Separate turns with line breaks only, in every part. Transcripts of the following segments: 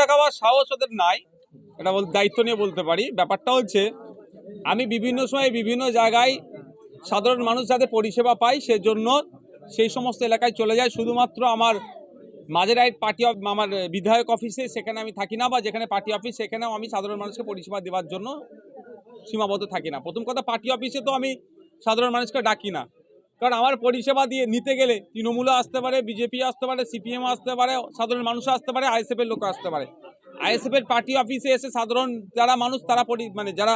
দেখাবার সাহস ওদের নাই। এটা বল দায়িত্ব নিয়ে বলতে পারি। ব্যাপারটা হচ্ছে, আমি বিভিন্ন সময় বিভিন্ন জায়গায় সাধারণ মানুষ যাতে পরিষেবা পায় সেজন্য সেই সমস্ত এলাকায় চলে যায় শুধুমাত্র আমার মাঝেরাইট পার্টি আমার বিধায়ক অফিসে সেখানে আমি থাকি না, বা যেখানে পার্টি অফিস সেখানেও আমি সাধারণ মানুষকে পরিষেবা দেওয়ার জন্য সীমাবদ্ধ থাকি না। প্রথম কথা পার্টি অফিসে তো আমি সাধারণ মানুষকে ডাকি না। কারণ আমার পরিষেবা দিয়ে নিতে গেলে তৃণমূলও আসতে পারে বিজেপি আসতে পারে সিপিএম আসতে পারে সাধারণ মানুষও আসতে পারে আইএসএফ এর লোক আসতে পারে। আইএসএফ এর পার্টি অফিসে এসে সাধারণ যারা মানুষ তারা পরি- মানে যারা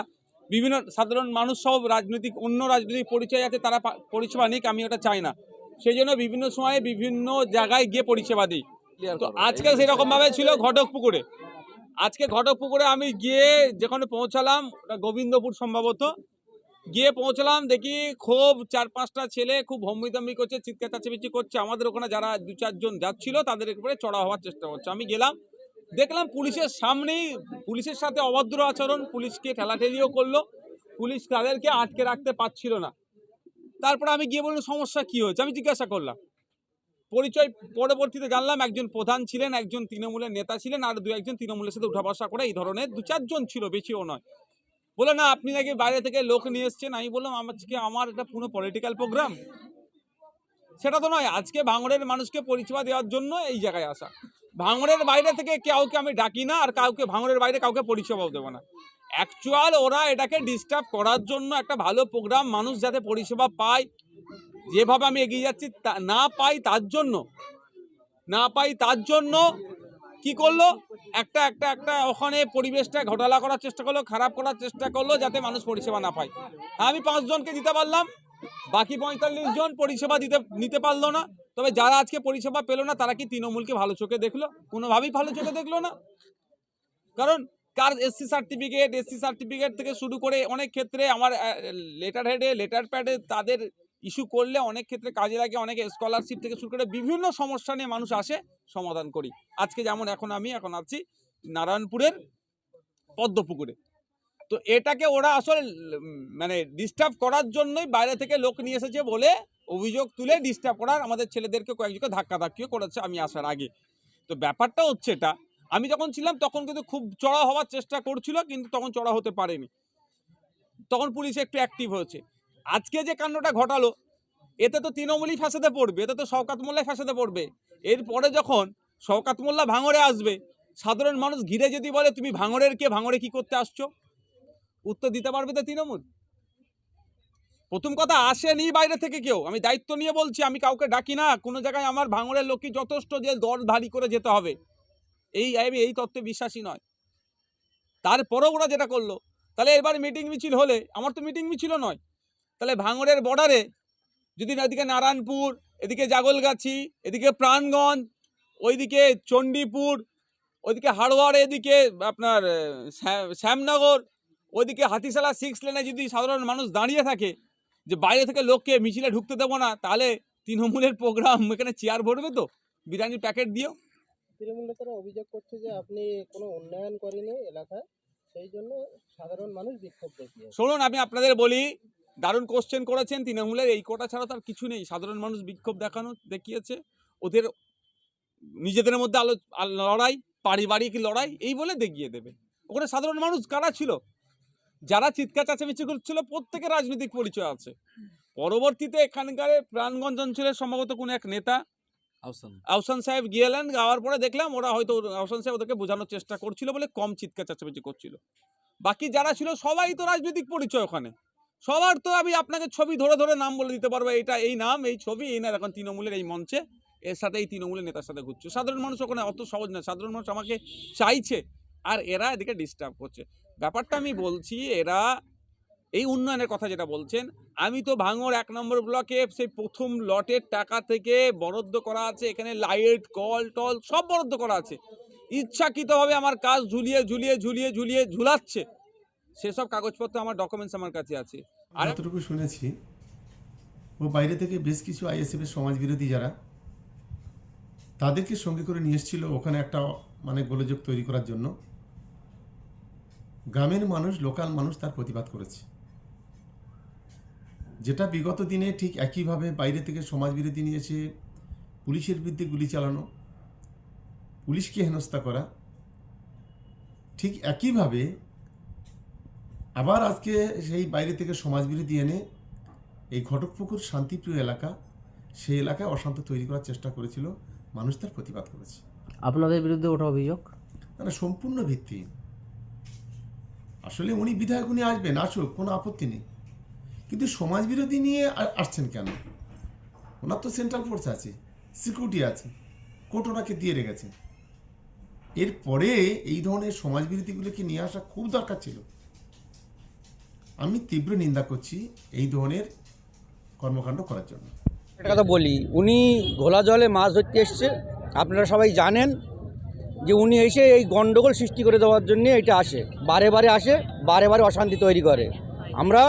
বিভিন্ন সাধারণ মানুষ সব রাজনৈতিক অন্য রাজনৈতিক পরিচয় আছে তারা পরিষেবা নিক আমি ওটা চাই না। সেই জন্য বিভিন্ন সময়ে বিভিন্ন জায়গায় গিয়ে পরিষেবা দিই। তো আজকে সেরকম ভাবে ছিল ঘটকপুকুরে আজকে ঘটকপুকুরে আমি গিয়ে যেখানে পৌঁছালাম ওটা গোবিন্দপুর সম্ভবত গিয়ে পৌঁছলাম, দেখি খুব চার পাঁচটা ছেলে খুব হম্বিতম্বি করছে চিৎকার চাচামেচি করছে। আমাদের ওখানে যারা দু চারজন যাচ্ছিল, তাদের উপরে চড়া হওয়ার চেষ্টা করছে। আমি গেলাম, দেখলাম পুলিশের সামনেই, পুলিশের সাথে অভদ্র আচরণ, পুলিশকে ঠেলাঠেলিও করল, পুলিশ তাদেরকে আটকে রাখতে পারছিল না। তারপরে আমি গিয়ে বললাম, সমস্যা কি হয়েছে? আমি জিজ্ঞাসা করলাম। পরিচয় পরবর্তীতে জানলাম, একজন প্রধান ছিলেন, একজন তৃণমূলের নেতা ছিলেন, আর দু একজন তৃণমূলের সাথে উঠা বসা করে এই ধরনের দু চারজন ছিল, বেশিও নয়। বলে না, আপনি নাকি বাইরে থেকে লোক নিয়ে এসছেন। আমি বললাম আজকে আমার এটা পুরো পলিটিক্যাল প্রোগ্রাম সেটা তো নয়, আজকে ভাঙড়ের মানুষকে পরিষেবা দেওয়ার জন্য এই জায়গায় আসা। ভাঙড়ের বাইরে থেকে কাউকে আমি ডাকি না, আর কাউকে, ভাঙড়ের বাইরে কাউকে পরিষেবাও দেবো না। অ্যাকচুয়াল ওরা এটাকে ডিস্টার্ব করার জন্য একটা ভালো প্রোগ্রাম মানুষ যাতে পরিষেবা পায়, যেভাবে আমি এগিয়ে যাচ্ছি না পাই তার জন্য, না পাই তার জন্য কি করল? একটা একটা একটা ওখানে পরিবেশটা ঘোটালা করার চেষ্টা করল, খারাপ করার চেষ্টা করল যাতে মানুষ পরিষেবা না পায়। আমি পাঁচজনকে দিতে পারলাম, বাকি পঁয়তাল্লিশ জন পরিষেবা দিতে, নিতে পারল না। তবে যারা আজকে পরিষেবা পেল না, তারা কি তৃণমূলকে ভালো চোখে দেখল? কোনোভাবেই ভালো চোখে দেখল না। কারণ কার এসসি সার্টিফিকেট এসসি সার্টিফিকেট থেকে শুরু করে অনেক ক্ষেত্রে আমার লেটার হেডে লেটার প্যাডে তাদের ইস্যু করলে অনেক ক্ষেত্রে কাজে লাগে, অনেক স্কলারশিপ থেকে শুরু করে বিভিন্ন সমস্যা নিয়ে মানুষ আসে, সমাধান করি। আজকে যেমন এখন আমি, এখন আছি নারায়ণপুরের পদ্মপুকুরে। তো এটাকে ওরা আসলে মানে ডিস্টার্ব করার জন্যই বাইরে থেকে লোক নিয়ে এসেছে বলে অভিযোগ তুলে ডিস্টার্ব করার আমাদের ছেলেদেরকে কয়েকজনকে ধাক্কা ধাক্কিও করেছে আমি আসার আগে। তো ব্যাপারটা হচ্ছে এটা, আমি যখন ছিলাম তখন কিন্তু খুব চড়া হওয়ার চেষ্টা করছিল কিন্তু তখন চড়া হতে পারেনি। তখন পুলিশ একটু অ্যাক্টিভ হয়েছে। আজকে যে কাণ্ডটা ঘটালো, এতে তো তৃণমূলই ফ্যাসাদে পড়বে, এতে তো শওকাত মোল্লাই ফ্যাসাদে পড়বে। এরপরে যখন শওকাত মোল্লা ভাঙড়ে আসবে, সাধারণ মানুষ ঘিরে যদি বলে, তুমি ভাঙড়ের কে? ভাঙড়ে কি করতে আসছো? উত্তর দিতে পারবে তো তৃণমূল। প্রথম কথা, আসেনি বাইরে থেকে কেউ। আমি দায়িত্ব নিয়ে বলছি, আমি কাউকে ডাকি না। কোনো জায়গায় আমার ভাঙড়ের লোকই যথেষ্ট যে দর ধারি করে যেতে হবে। এই আমি এই তত্ত্বে বিশ্বাসী নয়। তারপরেও ওরা যেটা করল, তাহলে এবার মিটিং মিছিল হলে, আমার তো মিটিং মিছিল নয়। তাহলে ভাঙড়ের বর্ডারে যদি এদিকে নারায়ণপুর এদিকে জাগলগাছি এদিকে প্রাণগঞ্জ ওইদিকে চণ্ডীপুর ওইদিকে হাড়োয়ার এদিকে আপনার শ্যামনগর ওইদিকে হাতিশালা সিক্স লেনে যদি সাধারণ মানুষ দাঁড়িয়ে থাকে যে বাইরে থেকে লোককে মিছিলে ঢুকতে দেবো না তাহলে তৃণমূলের প্রোগ্রাম এখানে চেয়ার ভরবে তো? বিরিয়ানির প্যাকেট দিও।
তৃণমূল নেতারা অভিযোগ করছে যে আপনি কোনো উন্নয়ন করেনি এলাকায় সেই জন্য সাধারণ মানুষ বিক্ষোভ
শুনুন আমি আপনাদের বলি দারুণ কোশ্চেন করেছেন তৃণমূলের এই কোটা ছাড়া তার কিছু নেই। সাধারণ মানুষ বিক্ষোভ দেখানো দেখিয়েছে। ওদের নিজেদের মধ্যে আলো লড়াই পারিবারিক লড়াই এই বলে দেখিয়ে দেবে। ওখানে সাধারণ মানুষ কারা ছিল? যারা চিৎকার চাচামেচি করছিল প্রত্যেকের রাজনৈতিক পরিচয় আছে। পরবর্তীতে এখানকার প্রাণগঞ্জ অঞ্চলের সম্ভবত কোনো এক নেতা আহসান সাহেব গিয়েলেন যাওয়ার পরে দেখলাম ওরা হয়তো আহসান সাহেব ওদেরকে বোঝানোর চেষ্টা করছিল বলে কম চিৎকার চাচামেচি করছিল। বাকি যারা ছিল সবাই তো রাজনৈতিক পরিচয় ওখানে। সবার তো আমি আপনাকে ছবি ধরে ধরে নাম বলে দিতে পারব, এটা এই নাম, এই ছবি, এই না, এখন তৃণমূলের এই মঞ্চে। এর সাথে এই তৃণমূলের নেতার সাথে ঘুরছে। সাধারণ মানুষ ওখানে অত সহজ না সাধারণ মানুষ আমাকে চাইছে আর এরা এদিকে ডিস্টার্ব করছে। ব্যাপারটা আমি বলছি, এরা এই উন্নয়নের কথা যেটা বলছেন, আমি তো ভাঙর এক নম্বর ব্লকে সেই প্রথম লটের টাকা থেকে বরাদ্দ করা আছে, এখানে লাইট, কল, টল সব বরাদ্দ করা আছে। ইচ্ছাকৃতভাবে আমার কাজ ঝুলিয়ে ঝুলিয়ে ঝুলিয়ে ঝুলিয়ে ঝুলাচ্ছে। সেসব কাগজপত্র আমার ডকুমেন্টস আমার কাছে আছে। আর
এতটুকু শুনেছি, ও বাইরে থেকে বেশ কিছু আইএসএফের সমাজ বিরোধী যারা, তাদেরকে সঙ্গে করে নিয়ে এসেছিল ওখানে একটা মানে গোলযোগ তৈরি করার জন্য। গ্রামের মানুষ, লোকাল মানুষ তার প্রতিবাদ করেছে। যেটা বিগত দিনে ঠিক একইভাবে বাইরে থেকে সমাজবিরোধী নিয়ে এসে পুলিশের বিরুদ্ধে গুলি চালানো, পুলিশকে হেনস্থা করা, ঠিক একইভাবে আবার আজকে সেই বাইরে থেকে সমাজবিরোধী এনে এই ঘটকপুকুর শান্তিপ্রিয় এলাকা সেই এলাকায় অশান্ত তৈরি করার চেষ্টা করেছিল মানুষ তার প্রতিবাদ করেছে।
আপনাদের বিরুদ্ধে ওঠা অভিযোগ?
না সম্পূর্ণ ভিত্তিহীন। আসলে উনি বিধায়ক উনি আসবেন আসুক কোনো আপত্তি নেই। কিন্তু সমাজ বিরোধী নিয়ে আসছেন কেন? ওনার তো সেন্ট্রাল ফোর্স আছে সিকিউরিটি আছে কোর্ট ওনাকে দিয়ে রেখেছে। এরপরে এই ধরনের সমাজ বিরোধীগুলোকে নিয়ে আসা খুব দরকার ছিল। আমি তীব্র নিন্দা করছি এই ধরনের কর্মকাণ্ড করার জন্য।
একটা কথা বলি উনি ঘোলা জলে মাছ ধরতে এসছে আপনারা সবাই জানেন যে উনি এসে এই গন্ডগোল সৃষ্টি করে দেওয়ার জন্য এটা আসে বারে বারে আসে বারে বারে অশান্তি তৈরি করে। আমরা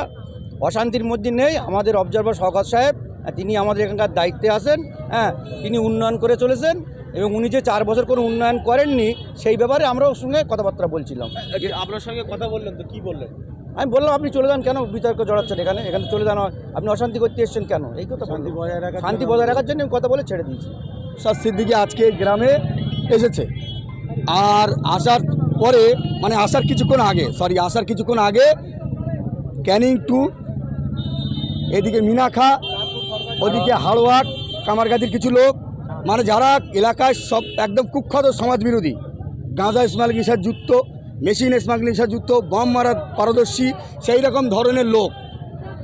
অশান্তির মধ্যে নেই আমাদের অবজারভার শওকত সাহেব তিনি আমাদের এখানকার দায়িত্বে আছেন হ্যাঁ তিনি উন্নয়ন করে চলেছেন এবং উনি যে চার বছর কোনো উন্নয়ন করেননি সেই ব্যাপারে আমরা ওর সঙ্গে কথাবার্তা বলছিলাম।
আপনার সঙ্গে কথা বললেন তো কী বললেন?
আমি বললাম আপনি চলে যান কেন? বিতর্ক জড়াচ্ছেন এখানে এখানে চলে যান। আপনি অশান্তি করতে এসছেন কেন? এই কথা শান্তি বজায় রাখা শান্তি বজায় রাখার জন্য আমি কথা বলে ছেড়ে দিয়েছি।
নওশাদ সিদ্দিকি আজকে গ্রামে এসেছে। আর আসার পরে মানে আসার কিছুক্ষণ আগে সরি আসার কিছুক্ষণ আগে ক্যানিং টু এদিকে মিনাখা ওদিকে হাড়োয়াট কামারগাতির কিছু লোক মানে যারা এলাকায় সব একদম কুখ্যাত সমাজ বিরোধী গাঁজা স্মাগলিং সাথে যুক্ত মেশিন স্মাগলিং যুক্ত, বম মারার পারদর্শী, সেই রকম ধরনের লোক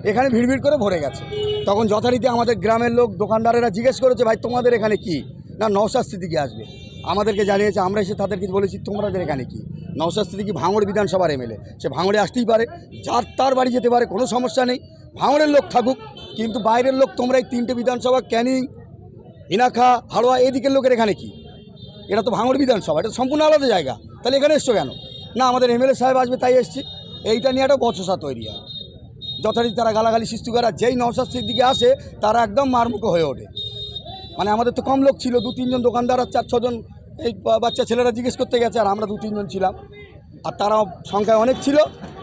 এখানে ভিড় করে ভরে গেছে। তখন যথারীতি আমাদের গ্রামের লোক, দোকানদারেরা জিজ্ঞেস করেছে, ভাই, তোমাদের এখানে কি? না নওশাদ সিদ্দিকি আসবে। আমাদেরকে জানিয়েছে, আমরা এসে তাদেরকে বলেছি, তোমাদের এখানে কি? নওশাদ সিদ্দিকি ভাঙড় বিধানসভার এমএলএ। সে ভাঙড়ে আসতেই পারে, যার তার বাড়ি যেতে পারে, কোনো সমস্যা নেই। ভাঙড়ের লোক থাকুক, কিন্তু বাইরের লোক, তোমরা এই তিনটে বিধানসভা ক্যানিং, ইনাখা, হাড়োয়া, এদিকের লোকের এখানে কি? এটা তো ভাঙড় বিধানসভা, এটা সম্পূর্ণ আলাদা জায়গা। তাহলে এখানে এসছো কেন? না আমাদের এমএলএ সাহেব আসবে তাই এসছি। এইটা নিয়ে একটা বচসা তৈরি হয়। যথারীতি তারা গালাগালি সৃষ্টি করে আর যেই নওশাদ দিকে আসে তারা একদম মারমুখো হয়ে ওঠে। মানে আমাদের তো কম লোক ছিল দু তিনজন দোকানদার আর চার ছজন এই বা- বাচ্চা ছেলেরা জিজ্ঞেস করতে গেছে আর আমরা দু তিনজন ছিলাম। আর তারা সংখ্যায় অনেক ছিল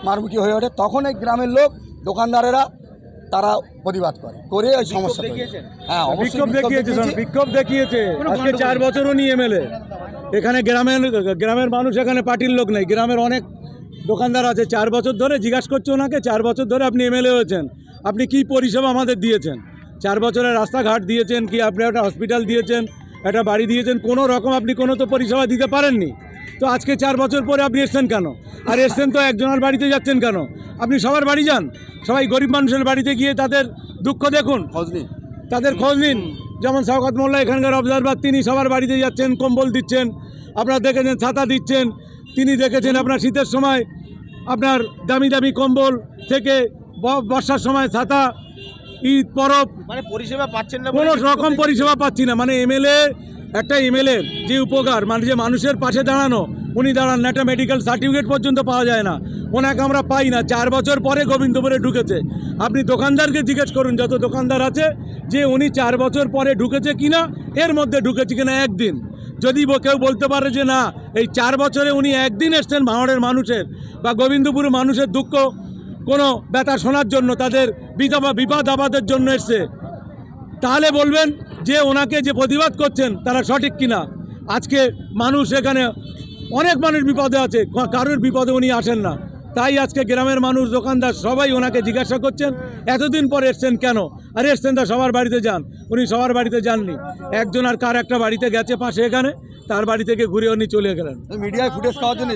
মারমুখী হয়ে ওঠে। তখন এই গ্রামের লোক দোকানদারেরা তারা প্রতিবাদ করে করে ওই সমস্যা হ্যাঁ অবশ্যই
বিক্ষোভ দেখিয়েছে। বিক্ষোভ দেখিয়েছে আজকে চার বছর উনি এমএলএ। এখানে গ্রামের গ্রামের মানুষ এখানে পার্টির লোক নেই। গ্রামের অনেক দোকানদার আছে। চার বছর ধরে জিজ্ঞাসা করছে ওনাকে চার বছর ধরে আপনি এমএলএ হয়েছেন। আপনি কি পরিষেবা আমাদের দিয়েছেন? চার বছরের রাস্তাঘাট দিয়েছেন কি আপনি একটা হসপিটাল দিয়েছেন একটা বাড়ি দিয়েছেন কোনো রকম আপনি কোনো তো পরিষেবা দিতে পারেননি। তো আজকে চার বছর পরে আপনি এসছেন কেন? আর এসছেন তো একজনের বাড়িতে যাচ্ছেন কেন? আপনি সবার বাড়ি যান। সবাই গরিব মানুষের বাড়িতে গিয়ে তাদের দুঃখ দেখুন।
খোঁজ নিন।
তাদের খোঁজ নিন। যেমন শওকত মোল্লা এখানকার অবজারভার তিনি সবার বাড়িতে যাচ্ছেন কম্বল দিচ্ছেন আপনার দেখেছেন ছাতা দিচ্ছেন তিনি দেখেছেন আপনার শীতের সময় আপনার দামি দামি কম্বল থেকে বর্ষার সময় ছাতা ঈদ পরব
মানে পরিষেবা পাচ্ছেন না
কোনো রকম পরিষেবা পাচ্ছি না। মানে এমএলএ একটা এমএলএ যে উপকার মানে যে মানুষের পাশে দাঁড়ানো, উনি দাঁড়ান, না একটা মেডিকেল সার্টিফিকেট পর্যন্ত পাওয়া যায় না। ওনাকে আমরা পাই না। চার বছর পরে গোবিন্দপুরে ঢুকেছে। আপনি দোকানদারকে জিজ্ঞেস করুন, যত দোকানদার আছে, যে উনি চার বছর পরে ঢুকেছে কিনা, এর মধ্যে ঢুকেছে কিনা একদিন। যদি কেউ বলতে পারে যে না, এই চার বছরে উনি একদিন এসছেন ভাঙড়ের মানুষের, বা গোবিন্দপুরের মানুষের দুঃখ, কোনো ব্যথা শোনার জন্য তাদের বিধবা বিপদ আবাদের জন্য এসছে। তাহলে বলবেন যে ওনাকে যে প্রতিবাদ করছেন তারা সঠিক কিনা? আজকে মানুষ এখানে অনেক মানুষ বিপদে আছে কারোর বিপদে উনি আসেন না। তাই আজকে গ্রামের মানুষ, দোকানদার সবাই ওনাকে জিজ্ঞাসা করছেন, এতদিন পর এসছেন কেন? আর এসছেন তা সবার বাড়িতে যান। উনি সবার বাড়িতে যাননি। একজন আর কার একটা বাড়িতে গেছে পাশে এখানে, তার বাড়ি থেকে ঘুরে উনি চলে গেলেন।
মিডিয়ায় ফুটেজ খাওয়ার জন্য